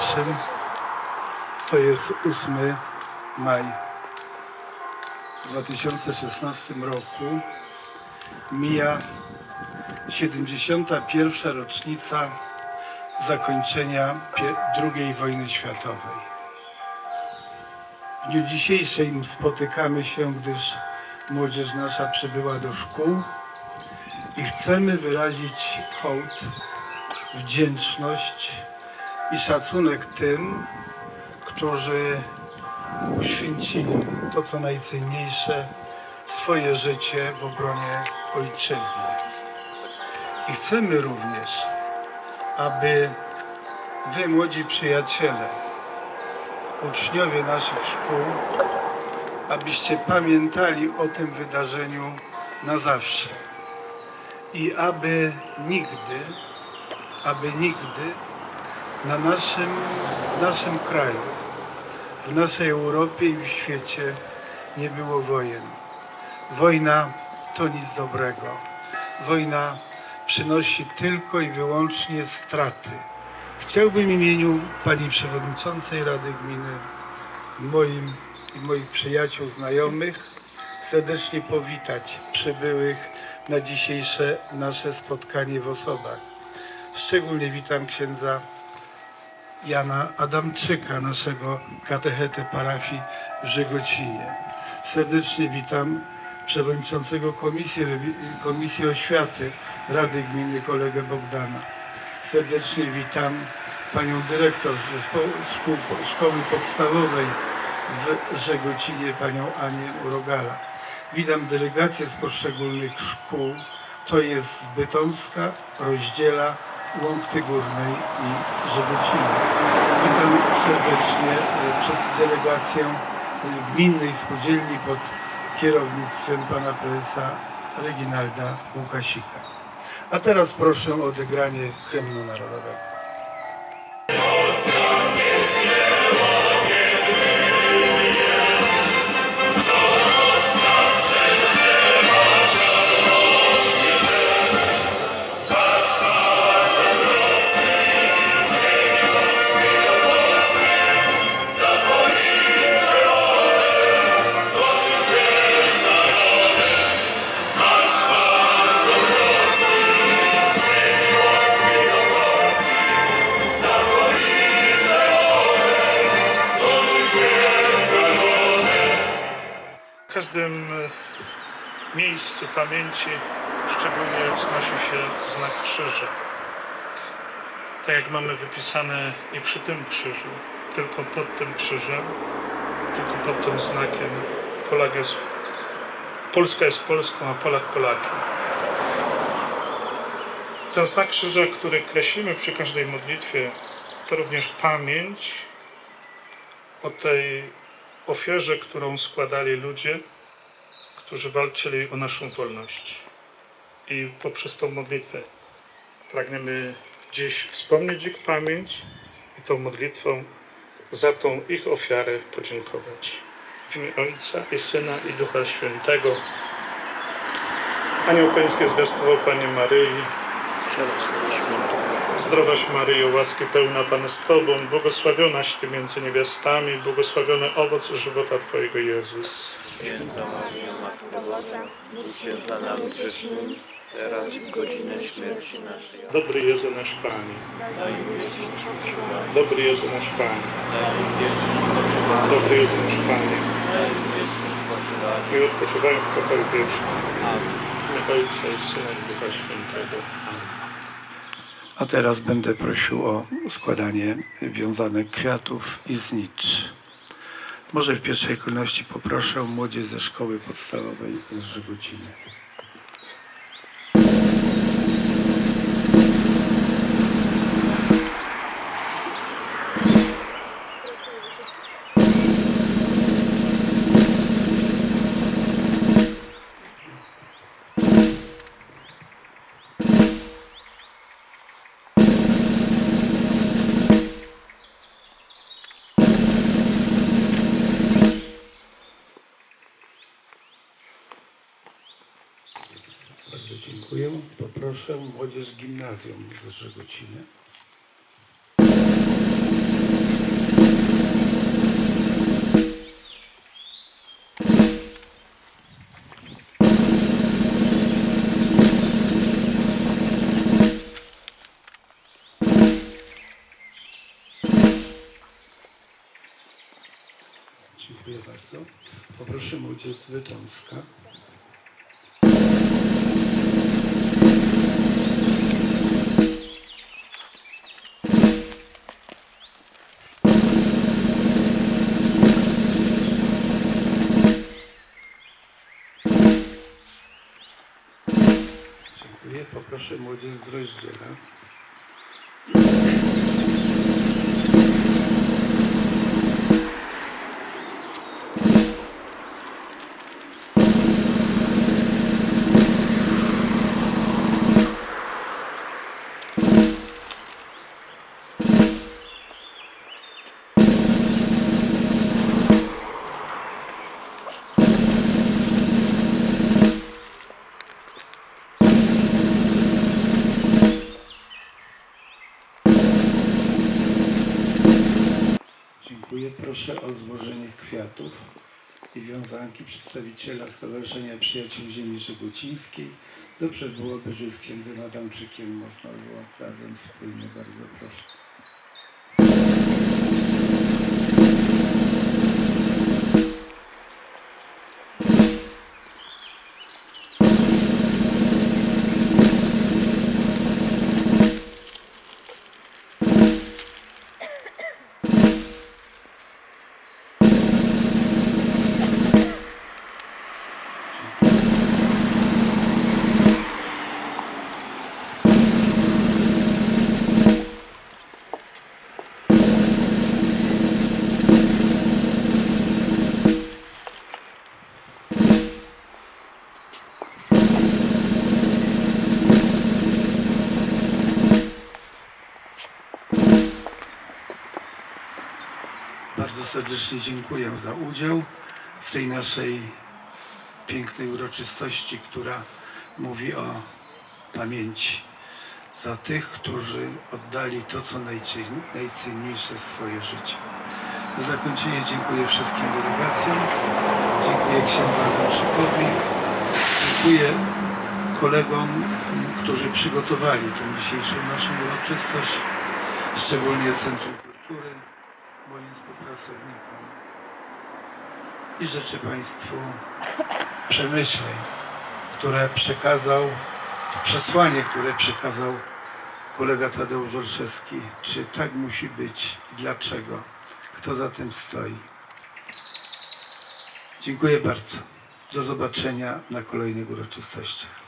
dzisiejszym. To jest 8 maj 2016 roku. Mija 71. rocznica zakończenia II wojny światowej. W dniu dzisiejszym spotykamy się, gdyż młodzież nasza przybyła do szkół i chcemy wyrazić hołd, wdzięczność i szacunek tym, którzy poświęcili to, co najcenniejsze, swoje życie w obronie ojczyzny. I chcemy również, aby Wy, młodzi przyjaciele, uczniowie naszych szkół, abyście pamiętali o tym wydarzeniu na zawsze. I aby nigdy, aby nigdy na naszym, naszym kraju, w naszej Europie i w świecie nie było wojen. Wojna to nic dobrego. Wojna przynosi tylko i wyłącznie straty. Chciałbym w imieniu Pani Przewodniczącej Rady Gminy, moim i moich przyjaciół, znajomych, serdecznie powitać przybyłych na dzisiejsze nasze spotkanie w osobach. Szczególnie witam księdza Jana Adamczyka, naszego katechetę parafii w Żegocinie. Serdecznie witam przewodniczącego Komisji, Komisji Oświaty Rady Gminy kolegę Bogdana. Serdecznie witam panią dyrektor szkoły podstawowej w Żegocinie, panią Anię Urogala. Witam delegację z poszczególnych szkół. To jest Bytomska, Rozdziela, Łąkty Górnej i Żegocina. Witam serdecznie e, przed delegację e, Gminnej Spółdzielni pod kierownictwem pana prezesa Reginalda Łukasika. A teraz proszę o odegranie hymnu narodowego. Miejscu pamięci szczególnie wznosi się znak krzyża. Tak jak mamy wypisane nie przy tym krzyżu, tylko pod tym krzyżem, tylko pod tym znakiem Polak jest, Polska jest Polską, a Polak Polakiem. Ten znak krzyża, który kreślimy przy każdej modlitwie, to również pamięć o tej ofierze, którą składali ludzie, którzy walczyli o naszą wolność. I poprzez tą modlitwę pragniemy dziś wspomnieć ich pamięć i tą modlitwą za tą ich ofiarę podziękować. W imię Ojca i Syna i Ducha Świętego. Anioł Pański zwiastował Panie Maryi, Zdrowaś Maryjo, łaski pełna Pan z Tobą, błogosławionaś Ty między niewiastami, błogosławiony owoc żywota Twojego Jezus. Święta Maryjo, Matko Boża, módl się za nami grzesznymi, teraz w godzinę śmierci naszej. Dobry Jezu nasz Panie, Daj mi wieczność spoczywaj, dobry Jezu nasz Panie, daj mi wieczność spoczywaj, dobry Jezu nasz Panie, daj mi wieczność spoczywaj. i odpoczywają w pokoju wiecznym. Amen. Ojca i Syna i Ducha Świętego. Amen. A teraz będę prosił o składanie wiązanek kwiatów i znicz. Może w pierwszej kolejności poproszę młodzież ze szkoły podstawowej z Żygociny. Dziękuję. Poproszę młodzież z gimnazjum z Żegociny. Dziękuję bardzo. Poproszę młodzież z Wytomska. Dziękuję. Poproszę młodzież z Rozdziela. Dziękuję. Proszę o złożenie kwiatów i wiązanki przedstawiciela Stowarzyszenia Przyjaciół Ziemi Żegocińskiej. Dobrze byłoby, że z księdzem Adamczykiem można było razem wspólnie. Bardzo proszę. Bardzo serdecznie dziękuję za udział w tej naszej pięknej uroczystości, która mówi o pamięci za tych, którzy oddali to, co najcenniejsze swoje życie. Na zakończenie dziękuję wszystkim delegacjom, dziękuję księdzu Adamczykowi, dziękuję kolegom, którzy przygotowali tę dzisiejszą naszą uroczystość, szczególnie Centrum Kultury, współpracownikom i życzę Państwu przemyśleń, które przekazał, przesłanie, które przekazał kolega Tadeusz Olszewski. Czy tak musi być? Dlaczego? Kto za tym stoi? Dziękuję bardzo. Do zobaczenia na kolejnych uroczystościach.